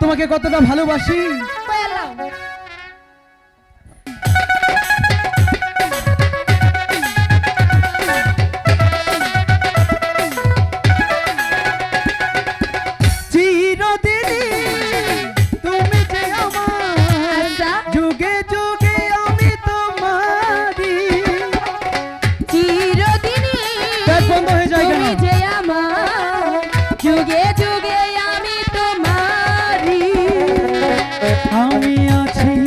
তোমাকে কতটা ভালোবাসি। আছি।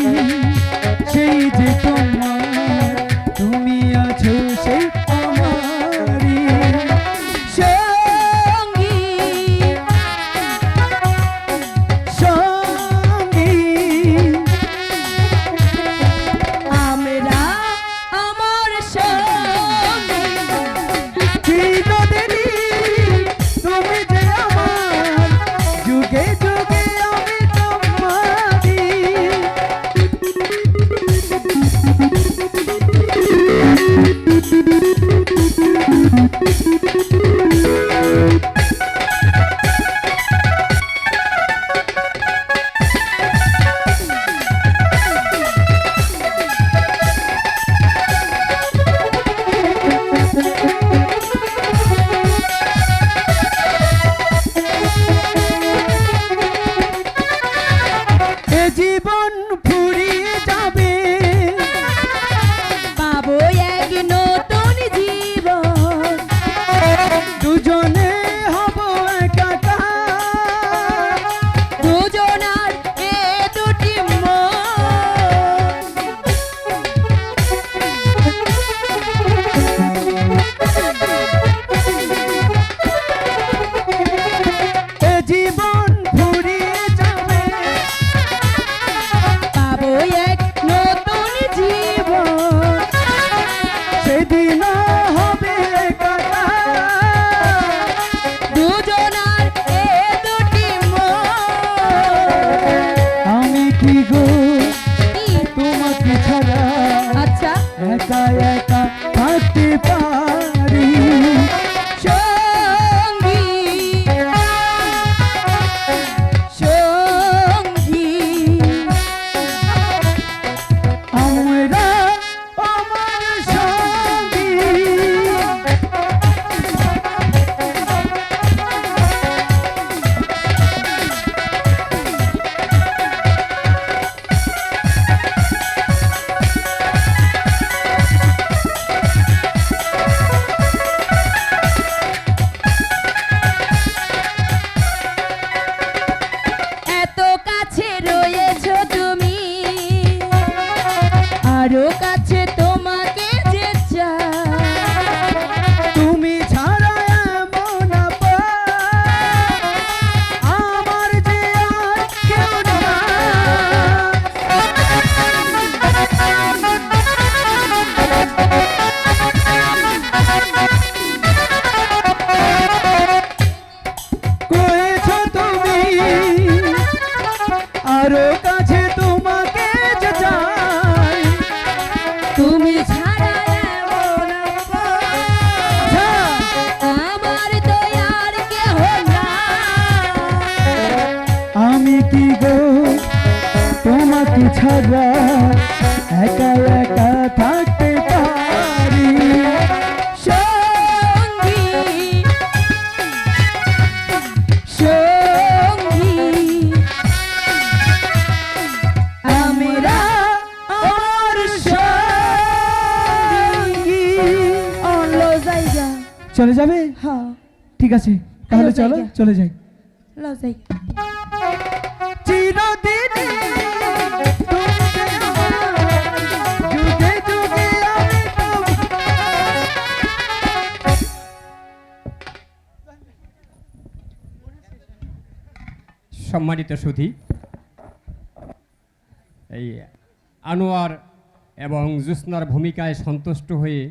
Thank you. একা এক আরও কাছে তোমাকে চাই। তুমি ছাড়া আচ্ছা। আমার তো আর কেহ আমি কি গো? তোমাকে ছাড়া একা চলে যাবে? হ্যাঁ। ঠিক আছে তাহলে চলো চলে যাই। সম্মানিত সুধি এই আনোয়ার এবং জুস্নার ভূমিকায় সন্তুষ্ট হয়ে